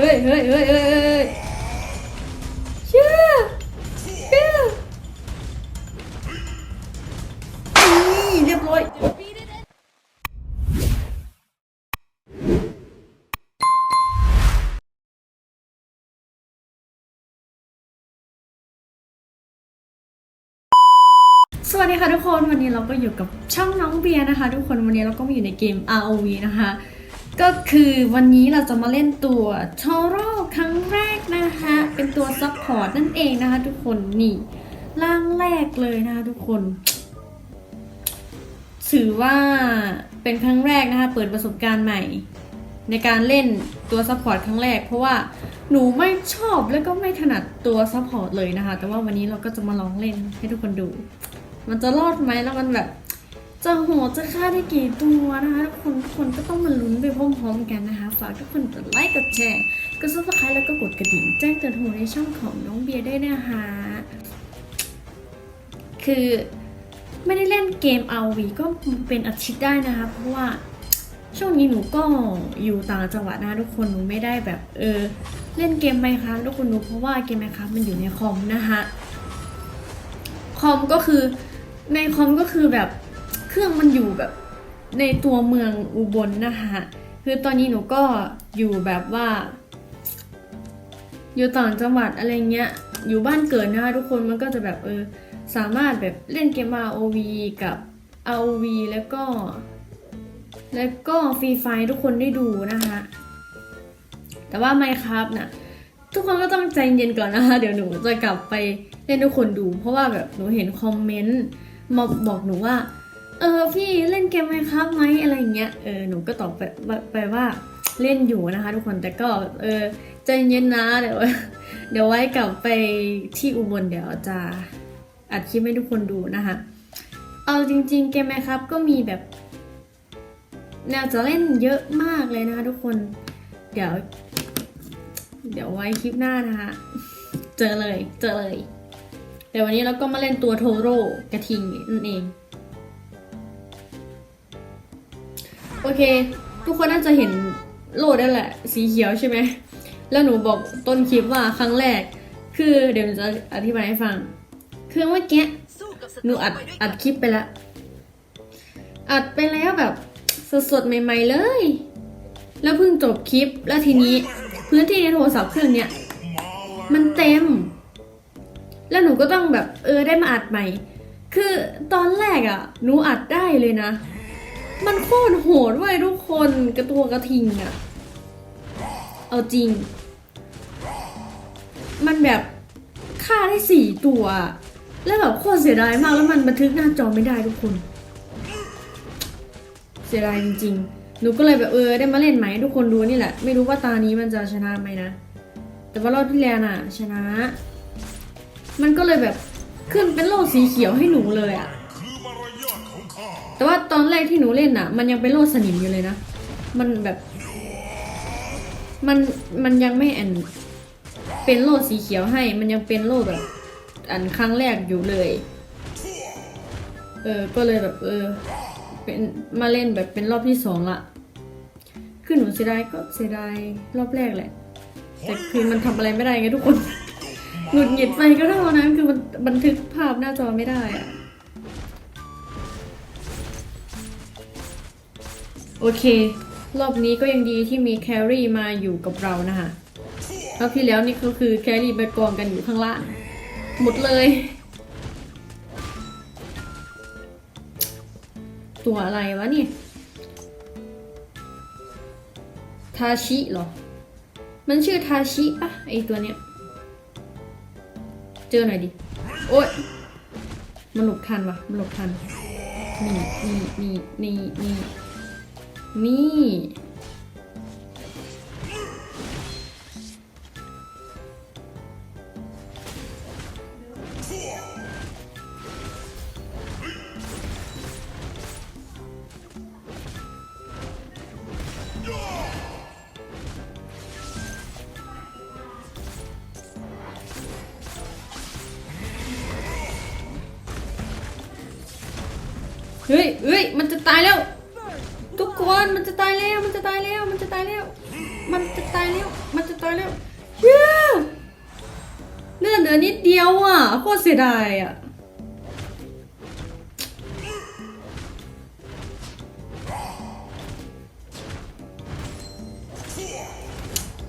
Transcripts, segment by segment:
เฮ้ยเฮ้ยเฮ้ยเฮ้ยเฮ้ยเชื่อเชื่อนี่เรียบร้อยสวัสดีค่ะทุกคนวันนี้เราก็อยู่กับช่องน้องเบียร์นะคะ ทุกคนวันนี้เราก็มาอยู่ในเกม ROV นะคะ ก็คือวันนี้เราจะมาเล่นตัว t o r o ครั้งแรกนะคะเป็นตัวซัพพอร์ตนั่นเองนะคะทุกคนนี่ร่างแรกเลยนะคะทุกคน ถือว่าเป็นครั้งแรกนะคะ เปิดประสบการณ์ใหม่ ในการเล่นตัวซัพพอร์ตครั้งแรก เพราะว่าหนูไม่ชอบแล้วก็ไม่ถนัดตัวซัพพอร์ตเลยนะคะ แต่ว่าวันนี้เราก็จะมาลองเล่นให้ทุกคนดู มันจะรอดไหมแล้วมันแบบ จะโหดจะฆ่าได้กี่ตัวนะคะทุกคนทุกคนก็ต้องมาลุ้นไปพร้อมๆกันนะคะ ฝากทุกคนกดไลค์กดแชร์กดซับสไครต์แล้วก็กดกระดิ่งแจ้งเตือนโทรในช่องของน้องเบียร์ได้วยนะคะคือไม่ได้เล่นเกม RV ก็เป็นอาทิตย์ได้นะคะ เพราะว่าช่วงนี้หนูก็อยู่ต่างจังหวัดนะทุกคนหนูไม่ได้แบบเออเล่นเกมไหมคะทุกคนดูเพราะว่าเกมไหมคะมันอยู่ในคอมนะคะคอมก็คือในคอมก็คือแบบ รื่องมันอยู่แบบในตัวเมืองอุบลนะคะคือตอนนี้หนูก็อยู่แบบว่า อยู่ต่างจังหวัดอะไรเงี้ย อยู่บ้านเกิดนะคะทุกคนมันก็จะแบบเออสามารถแบบเล่นเกม ROV กับ ROV แล้วก็ แล้วก็ฟรีไฟทุกคนได้ดูนะคะแต่ว่า Minecraft น่ะทุกคนก็ต้องใจเย็นก่อนนะคะ เดี๋ยวหนูจะกลับไปเล่นทุกคนดู เพราะว่าแบบหนูเห็นคอมเมนต์มาบอกหนูว่า เออพี่เล่นเกมไหมครับไหมอะไรอย่างเงี้ยเออหนูก็ตอบไปไปว่าเล่นอยู่นะคะ ทุกคนแต่ก็เออใจเย็นนะเดี๋ยวเดี๋ยวไว้กลับไปที่อุบลเดี๋ยวจะอัดคลิปให้ทุกคนดูนะคะ เอาจริง ๆ เกมไหมครับก็มีแบบ แนวจะเล่นเยอะมากเลยนะคะ ทุกคนเดี๋ยว เดี๋ยวไว้คลิปหน้านะคะ เจอเลยเจอเลยเดี๋ยววันนี้เราก็มาเล่นตัวโทโร่กระทิงนั่นเอง อเค ทุกคนน่าจะเห็นโลดนั่นแหละ สีเขียวใช่ไหม แล้วหนูบอกต้นคลิปว่าครั้งแรก คือเดี๋ยวหนูจะอธิบายให้ฟัง คือเมื่อกี้หนูอัดอัดคลิปไปแล้ว อัดไปแล้วแบบสดๆใหม่ ๆเลย แล้วเพิ่งจบคลิปแล้วทีนี้พื้นที่ในโทรศัพท์เครื่องเนี้ยมันเต็ม แล้วหนูก็ต้องแบบเออได้มาอัดใหม่ คือตอนแรกอะ่ะ หนูอัดได้เลยนะ มันโคตรโหดเว้ยทุกคนกระตัวกระทิงอะเอาจริง มันแบบฆ่าได้สี่ตัว แล้วแบบโคตรเสียดายมากแล้วมันบันทึกหน้าจอไม่ได้ทุกคน เสียดายจริงๆหนูก็เลยแบบเออได้มาเล่นไหมทุกคนดูนี่แหละ ไม่รู้ว่าตานี้มันจะชนะไหมนะ แต่ว่ารอบที่แล้วน่ะ ชนะ มันก็เลยแบบขึ้นเป็นโล่สีเขียวให้หนูเลยอะ แต่ว่าตอนแรกที่หนูเล่นน่ะ มันยังเป็นโล่สนิมอยู่เลยนะ มันแบบ มันมันยังไม่แอนเป็นโล่สีเขียวให้ มันยังเป็นโล่แบบ อันครั้งแรกอยู่เลย เออ ก็เลยแบบ เออ เป็นมาเล่นแบบเป็นรอบที่สองละคือหนูเสียดายก็เสียดายรอบแรกแหละ แต่คือมันทำอะไรไม่ได้ไงทุกคนหงุดหงิดไปก็เท่านั้นคือมันบันทึกภาพหน้าจอไม่ได้อะ โอเค รอบนี้ก็ยังดีที่มีแครี่มาอยู่กับเรานะคะรอบที่แล้วนี่ก็คือแครี่ไปกองกันอยู่ข้างล่าง หมดเลย ตัวอะไรวะนี่ ทาชิเหรอ มันชื่อทาชิปะไอตัวเนี้ย เจอหน่อยดิ โอ๊ย มันหลบทันวะมันหลบทัน นี่นี่นี่นี่นี่ นี่ เฮ้ยเฮ้ย มันจะตายแล้ว ทุกคนมันจะตายแล้วมันจะตายแล้วมันจะตายแล้ว มันจะตายแล้วมันจะตายแล้วเย้เลือเหลือนิดเดียวอะโคตรเสียดายอะ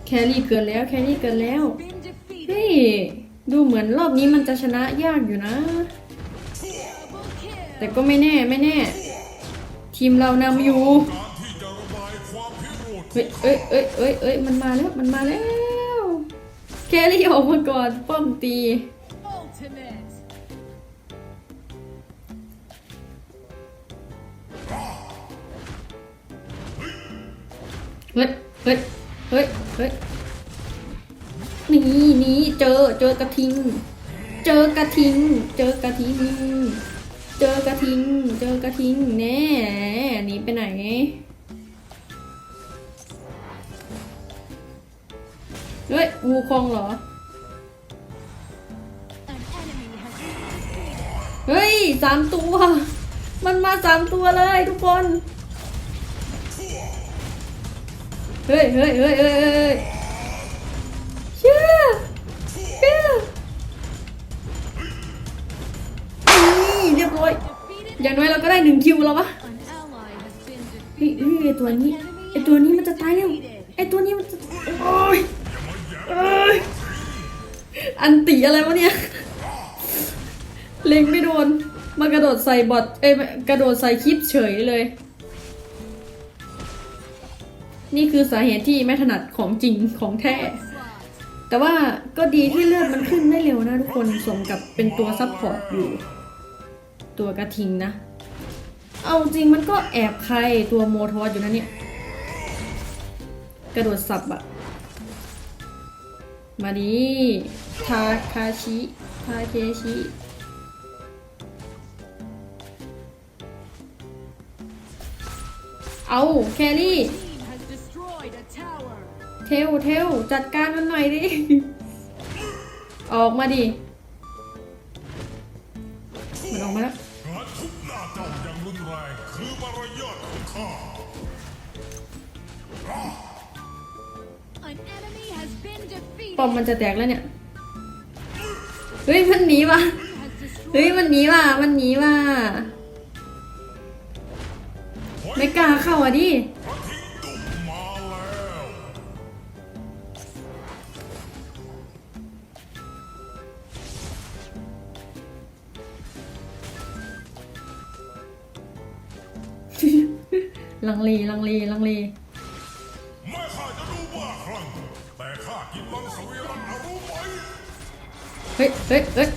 แครี่เกินแล้วแครี่เกินแล้วเฮ้ยดูเหมือนรอบนี้มันจะชนะยากอยู่นะ แต่ก็ไม่แน่ไม่แน่ ทีมเรานำอยู่เฮ้ยเอ้ยเอ้ยเอ้ยเอ้ยมันมาแล้ว มันมาแล้ว แครี่ออกมาก่อนป้อมตี เฮ้ย เฮ้ย เฮ้ย เฮ้ยนี่นี่เจอ เจอกระทิง เจอกระทิง เจอกระทิง เจอกระทิง เจอกระทิงแน่หนีไปไหน เฮ้ยวูคองเหรอ เฮ้ยสามตัว มันมาสามตัวเลยทุกคน เฮ้ยเฮ้ยเฮ้ยเฮ้ยเฮ้ยเชื่อเชื่อ เรียบร้อย อย่างน้อยเราก็ได้หนึ่งคิวแล้ววะเฮ้ยไอตัวนี้ไอตัวนี้มันจะตายแล้วไอตัวนี้มันจะโอ้ยโอ้ยอันตีอะไรวะเนี่ยเล็งไม่โดน มากระโดดใส่บอทเอ้ยกระโดดใส่คลิปเฉยเลย นี่คือสาเหตุที่ไม่ถนัดของจริงของแท้ แต่ว่าก็ดีที่เลือดมันขึ้นได้เร็วนะทุกคนสมกับเป็นตัวซับพอร์ตอยู่ ตัวกระทิงนะ เอาจริงมันก็แอบใครตัวโมทอสอยู่นะเนี่ย กระโดดสับอะมาดีทาคาชิ ทาเคชิ เอาแครี่ เทล เทล จัดการมันหน่อยดิ ออกมาดิ ปอมมันจะแตกแล้วเนี่ย เฮ้ยมันหนีว่ะ เฮ้ยมันหนีว่ะ มันหนีว่ะ ไม่กล้าเข้าอะดิ ลังเลลังเลลังเลแม้ข้าจะรู้ว่าครั้งแต่ข้ากินมังสวิรัตนะรู้ไหมเฮ้ยเฮ้ยเฮ้ย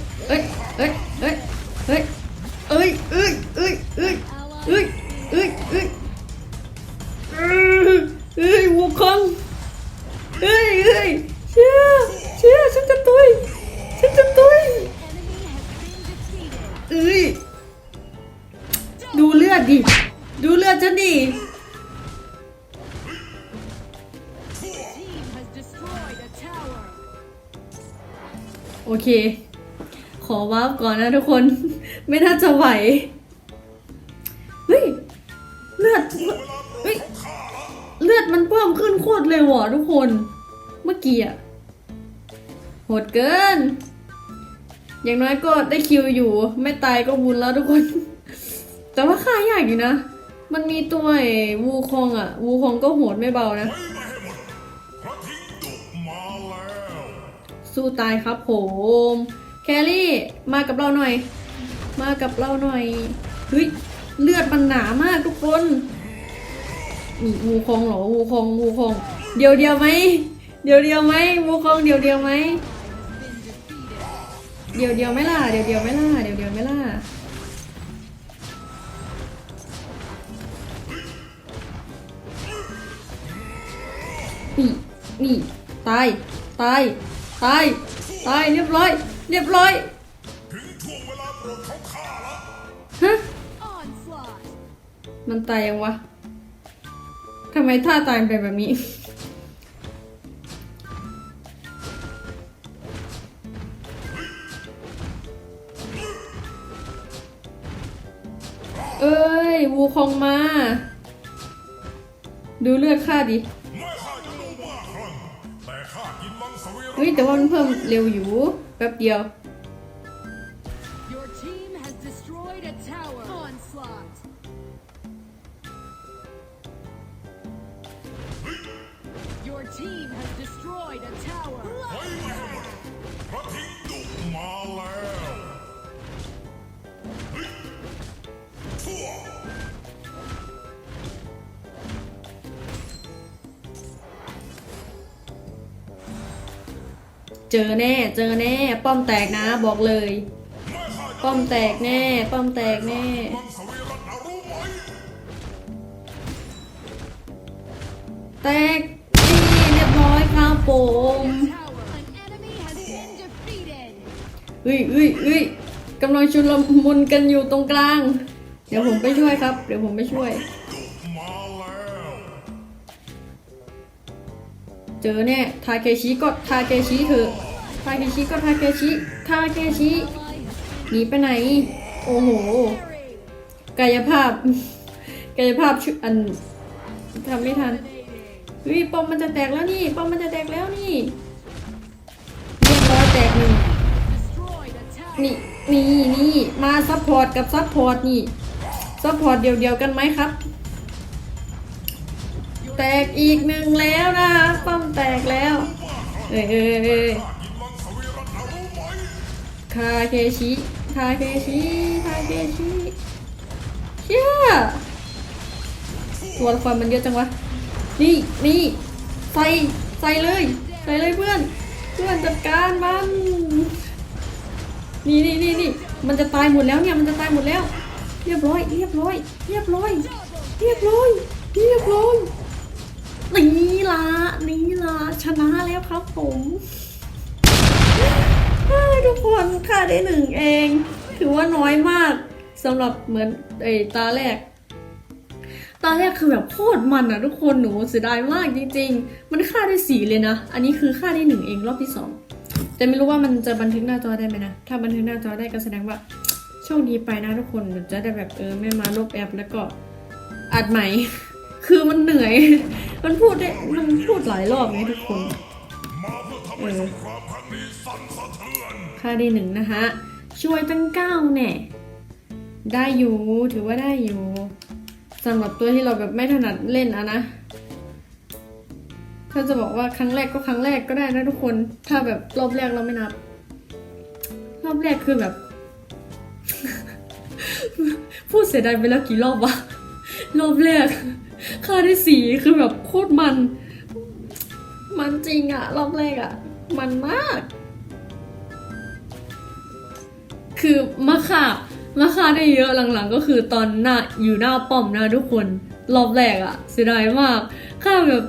เค ขอวาร์ปก่อนนะทุกคน ไม่น่าจะไหว เฮ้ย เลือดเฮ้ยเลือดมันเพิ่มขึ้นโคตรเลยว่ะทุกคน เมื่อกี้อะโหดเกิน อย่างน้อยก็ได้คิวอยู่ ไม่ตายก็บุญแล้วทุกคน แต่ว่าค่ายากอยู่นะ มันมีตัวไอ้วูคองอะวูคองก็โหดไม่เบานะ สู้ตายครับผมแคลรี่มากับเราหน่อย มากับเราหน่อยเฮ้ยเลือดมันหนามากทุกคนนี่วูคองเหรอวูคองวูคองเดียวเดียวไหมเดียวเดียวไหมวูคองเดียวเดียวไหมเดียวเดียวไหมล่ะเดียวเดียวไหมล่ะเดียวเดียวไหมล่ะนี่นี่ตายตาย ตาย ตายเรียบร้อย เรียบร้อยถึงช่วงเวลาโปรดของข้าล้วฮะมันตายยังวะทำไมท่าตายเป็นแบบนี้ เอ้ย วูคองมา ดูเลือดข้าดิ เฮ้ยแต่ว่ามันเพิ่มเร็วอยู่แป๊บเดียว เจอแน่ เจอแน่ ป้อมแตกนะบอกเลย ป้อมแตกแน่ ป้อมแตกแน่แตกนี่เรียบร้อยครับผมเฮ้ยเฮ้ยเฮ้ยกำลังชุลมุนกันอยู่ตรงกลาง เดี๋ยวผมไปช่วยครับ เดี๋ยวผมไปช่วย เจอแน่ ทาเคชิก็ทาเคชิเถอะ ทาเคชิก็ทาเคชิ ทาเคชิ หนีไปไหน โอ้โห กายภาพ กายภาพชุอันทำไม่ทัน Dominating. เฮ้ยป้อมมันจะแตกแล้วนี่ปอมมันจะแตกแล้วนี่เรียบร้อยแตกหนึ่งนี่นี่นี่มาซัพพอร์ตกับซัพพอร์ตนี่ซัพพอร์ตเดียวๆกันไหมครับ แตกอีกหนึ่งแล้วนะป้อมแตกแล้วเอ้ยเอ้ยเอ้ยข้ากินมังสวิรัตนะรู้ไหมคาเคชิคาเคชิคาเคชิเชี่ยตัวละครมันเยอะจังวะ นี่นี่ใส่ใส่เลยใส่เลยเพื่อน เพื่อนจัดการมัน นี่นี่นี่นี่มันจะตายหมดแล้วเนี่ยมันจะตายหมดแล้ว เรียบร้อย เรียบร้อย เรียบร้อย เรียบร้อยเรียบร้อย นี่ละนี่ละชนะแล้วครับผมทุกคนค่าได้หนึ่งเอง ถือว่าน้อยมากสำหรับเหมือนไอ้ตาแรก ตาแรกคือแบบโคตรมันอะทุกคนหนูเสียดายมากจริง ๆ มันค่าได้สี่เลยนะ อันนี้คือค่าได้หนึ่งเองรอบที่สองแต่ไม่รู้ว่ามันจะบันทึกหน้าจอได้ไหมนะ ถ้าบันทึกหน้าจอได้ก็แสดงว่าโชคดีไปนะทุกคนจะได้แบบเออไม่มาลบแอปแล้วก็อัดใหม่ คือมันเหนื่อย มันพูดได้ มันพูดหลายรอบไงทุกคนเอข้ามครั้งนี้สั่นสะเทือค่าดีหนึ่งนะคะ ช่วยตั้งเก้าแน่ได้อยู่ถือว่าได้อยู่สำหรับตัวที่เราแบบไม่ถนัดเล่นอะนะถ้าจะบอกว่าครั้งแรกก็ครั้งแรกก็ได้นะทุกคน ถ้าแบบรอบแรกเราไม่นับ รอบแรกคือแบบ พูดเสียดายไปแล้วกี่รอบวะรอบแรก ค่าได้สีคือแบบโคตรมัน มันจริงอะรอบแรกอะมันมาก คือมาค่ามาค่าได้เยอะหลังๆ ก็คือตอนหน้าอยู่หน้าป้อมนะทุกคนรอบแรกอะเสียดายมาก ค่าแบบ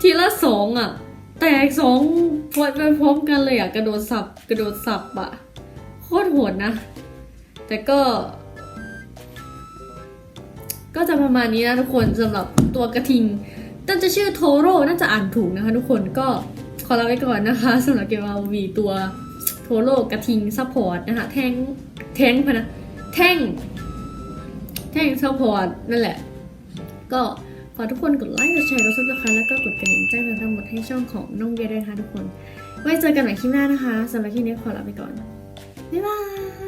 ทีละสองอะแตกสองพอไปพร้อมกันเลยอะกระโดดสับกระโดดสับอะโคตรโหดนะ แต่ก็ ก็จะประมาณนี้นะทุกคนสำหรับตัวกระทิงน่าจะชื่อโทโร่น่าจะอ่านถูกนะคะ ทุกคนก็ขอลาไปก่อนนะคะสำหรับเกมอาวีตัวโทโร่กระทิงซัพพอร์ตนะคะแทงแทงพะนะแท่งแท่งซัพพอร์ตนั่นแหละ ก็ฝากทุกคนกดไลค์กดแชร์กดซับสไครต์แล้วก็กดกระดิ่งแจ้งเตือนทั้งหมดให้ช่องของน้องเบียร์ด้วยนะคะทุกคน ไว้เจอกันใหม่คลิปหน้านะคะสำหรับคลิปนี้ขอลาไปก่อนบ๊ายบาย